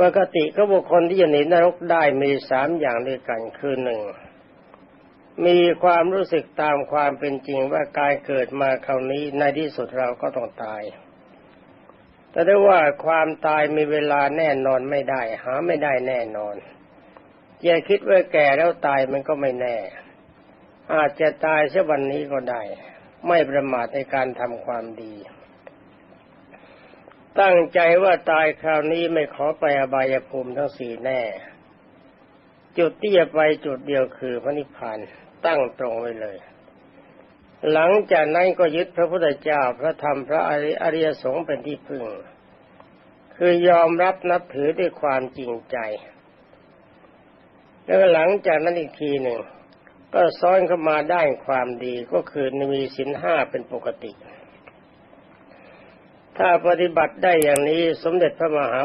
ปกติก็บุคคลที่จะหนีนรกได้มีสามอย่างด้วยกันคือหนึ่งมีความรู้สึกตามความเป็นจริงว่าการเกิดมาคราวนี้ในที่สุดเราก็ต้องตาย แต่ได้ว่าความตายมีเวลาแน่นอนไม่ได้ หาไม่ได้แน่นอน อย่าคิดว่าแก่แล้วตายมันก็ไม่แน่ อาจจะตายเช่วันนี้ก็ได้ ไม่ประมาทในการทำความดี ตั้งใจว่าตายคราวนี้ไม่ขอไปอบายภูมิทั้งสี่แน่ จุดที่จะไปจุดเดียวคือพระนิพพานตั้งตรงไว้เลย หลังจากนั้นก็ยึดพระพุทธเจ้าพระธรรมพระอริยสงฆ์เป็นที่พึ่ง คือยอมรับนับถือด้วยความจริงใจ แล้วหลังจากนั้นอีกทีหนึ่ง ก็ซ้อนเข้ามาได้ความดีก็คือมีสินห้าเป็นปกติ ถ้าปฏิบัติได้อย่างนี้สมเด็จพระมหา